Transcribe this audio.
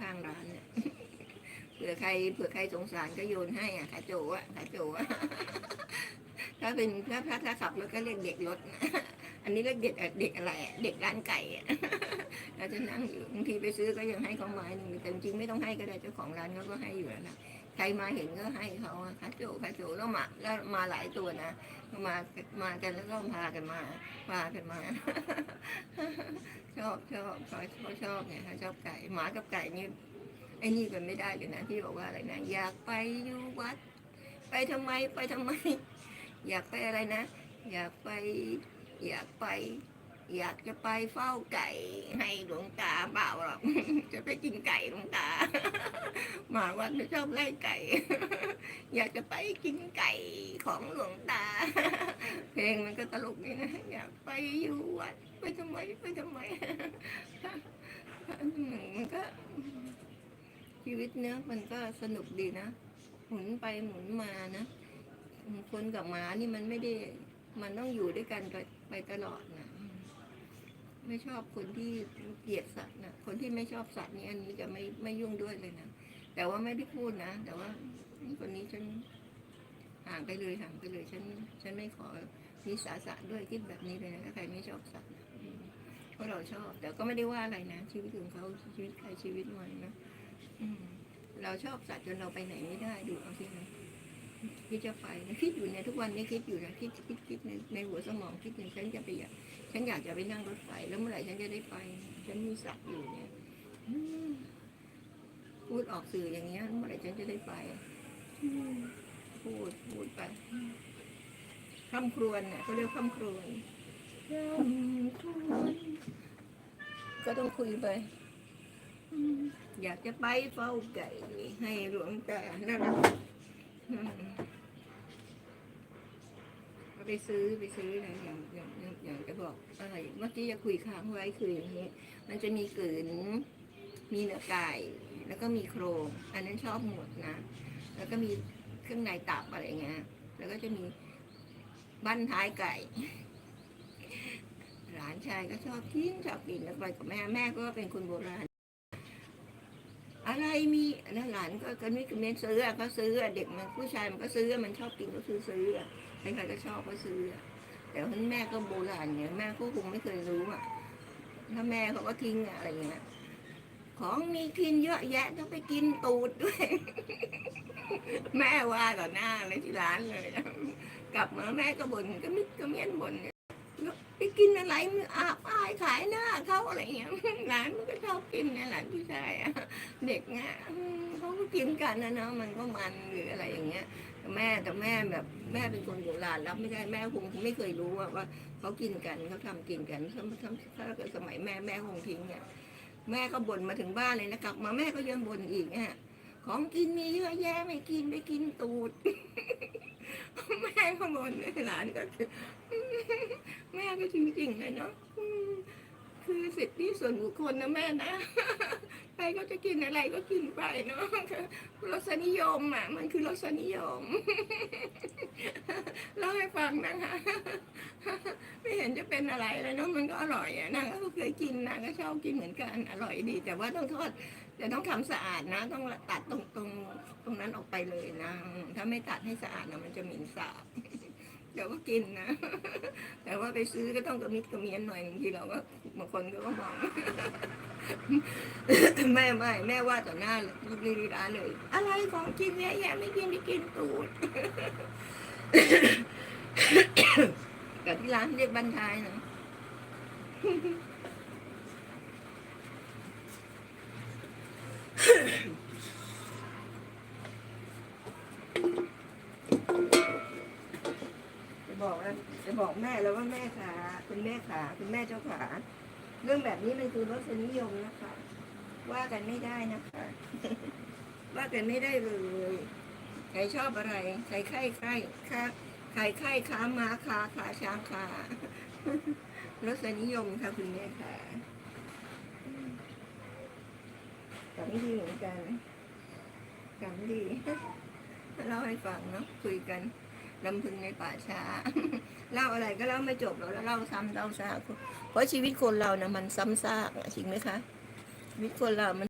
ข้างๆร้านเนี่ยเผื่อใครเผื่อใครสงสารก็โยนให้อะขาโจอะขาโจอะถ้าเป็นถ้าถ้าถ้าขับรถก็เรียกเด็กรถอันนี้เรียกเด็กเด็กอะไรเด็กร้านไก่อะเราจะนั่งอยู่บางทีไปซื้อก็ยังให้เขาไม้หนึ่งแต่จริงๆไม่ต้องให้ก็ได้เจ้าของร้านเขาก็ให้อยู่แล้วนะ ใครมาเห็นก็ให้เขาอะขาโจขาโจแล้วมาแล้วมาหลายตัวนะมามากันแล้วก็พากันมาพากันมา ชอบชอบเขาเขาชอบไงเขาชอบไก่หมากับไก่นี่ไอ้นี่เป็นไม่ได้เลยนะที่บอกว่าอะไรนะอยากไปอยู่วัด ไปทำไมไปทำไม อยากไปอะไรนะ อยากไปอยากไปอยากจะไปเฝ้าไก่ให้หลวงตาเปล่าหรอก จะไปกินไก่หลวงตา มาวัดไม่ชอบไล่ไก่ อยากจะไปกินไก่ของหลวงตา เพลงมันก็ตลกดีนะ อยากไปอยู่วัดไปทำไมไปทำไมมันก็ ชีวิตเนื้อมันก็สนุกดีนะ หมุนไปหมุนมานะ คนกับหมานี่มันไม่ได้ มันต้องอยู่ด้วยกันไปตลอดนะไม่ชอบคนที่เกลียดสัตว์นะคนที่ไม่ชอบสัตว์นี่อันนี้จะไม่ไม่ยุ่งด้วยเลยนะ แต่ว่าไม่ได้พูดนะ แต่ว่าคนนี้ฉันห่างไปเลยห่างไปเลยฉันฉันไม่ขอมีสาสะด้วยคิดแบบนี้เลยนะถ้าใครไม่ชอบสัตว์เพราะเราชอบ แต่ก็ไม่ได้ว่าอะไรนะชีวิตของเขาชีวิตใครชีวิตมันนะเราชอบสัตว์จนเราไปไหนไม่ได้ดูเอาที่นะคิดจะไปนะคิดอยู่ในยทุกวันนี้คิดอยู่นะคิดคิดคิดในในหัวสมองคิดอย่างฉันจะไปอยากฉันอยากจะไปนั่งรถไฟแล้วเมื่อไหร่ฉันจะได้ไป ฉันมีสัตว์อยู่เนี่ย พูดออกสื่ออย่างเงี้ยเมื่อไหร่ฉันจะได้ไปพูดพูดไปคำครวญเนี่ยเขาเรียกคำครวญคำครวญก็ต้องคุยไป อยากจะไปเฝ้าไก่ให้หลวงตาน่ารักไปซื้อไปซื้อนะอย่างอย่างอย่างอย่างจะบอกอะไรเมื่อกี้จะคุยค้างไว้คืออย่างนี้ มันจะมีกลืนมีเนื้อไก่ แล้วก็มีโครง อันนั้นชอบหมดนะ แล้วก็มีเครื่องในตับอะไรเงี้ย แล้วก็จะมีบั้นท้ายไก่ หลานชายก็ชอบกินชอบกินแล้วไปกับแม่แม่ก็เป็นคนโบราณ อะไรมีอันนั้นหลานก็ก็นี่ก็เน้นซื้ออะก็ซื้อเด็กมันผู้ชายมันก็ซื้อมันชอบกินก็ซื้อซื้ออะใครๆก็ชอบก็ซื้ออะแต่ว่าแม่ก็โบราณเนี่ยแม่ก็คงไม่เคยรู้อะถ้าแม่เขาก็ทิ้งอะอะไรเงี้ย ของมีกินเยอะแยะต้องไปกินตูดด้วย แม่ว่าต่อหน้าเลยที่ร้านเลย กลับมาแม่ก็บ่นก็มิดก็เมียนบ่นไปกินอะไรมึงอาบอายขายหน้าเขาอะไรเงี้ยหลานมันก็ชอบกินนี่ยหลานผู้ชายเด็กเนี่ยเขาก็กินกันนะเนาะมันก็มันหรืออะไรอย่างเงี้ยแต่แม่แต่แม่แบบแม่เป็นคนโบราณรับไม่ได้แม่คงไม่เคยรู้ว่าว่าเขากินกันเขาทำกินกันถ้าถ้าถ้าเกิดสมัยแม่แม่คงทิ้งเนี่ย แม่ก็บ่นมาถึงบ้านเลยนะกลับมาแม่ก็ยังบ่นอีกเนี่ยของกินมีเยอะแยะไม่กินไปกินตูด แม่ก็บ่นหลานก็คือแม่ก็จริงๆเลยเนาะคือสิทธิส่วนบุคคลนะแม่นะใครก็จะกินอะไรก็กินไปเนาะรสนิยมอะ มันคือรสนิยมเล่าให้ฟังนะคะ ไม่เห็นจะเป็นอะไรเลยเนาะมันก็อร่อยอะนางก็เคยกินนางก็ชอบกินเหมือนกันอร่อยดี แต่ว่าต้องทอดแต่ต้องทำสะอาดนะ ต้องตัดตรงตรงตรงนั้นออกไปเลยนะถ้าไม่ตัดให้สะอาดนะมันจะเหม็นสาบเดี๋ยวก็กินนะ แต่ว่าไปซื้อก็ต้องกระมิดกระเมียนหน่อยบางทีเราก็บางคนก็มองแม่ไม่แม่ว่าต่อหน้าลีลีร้านเลย อะไรของกินเนี่ยแย่ไม่กินไปกินตูด กับที่ร้านเรียกบันทายนะจะบอกว่าจะบอกแม่แล้วว่าแม่ขาคุณแม่ขาคุณแม่เจ้าขาเรื่องแบบนี้มันคือรสนิยมนะคะ ว่ากันไม่ได้นะคะ ว่ากันไม่ได้เลย ใครชอบอะไร ใครไข่ไข่ค้าใคร ไข่ค้าม้าค้าขาช้างขารสนิยมค่ะคุณแม่ค่ะกำดีเหมือนกันกำดีเล่าให้ฟังเนาะคุยกันลำพึงในป่าช้า เล่าอะไรก็เล่าไม่จบหรอกแล้วเล่าซ้ำเล่าซากเพราะชีวิตคนเรานะมันซ้ำซากอะจริงไหมคะชีวิตคนเรามัน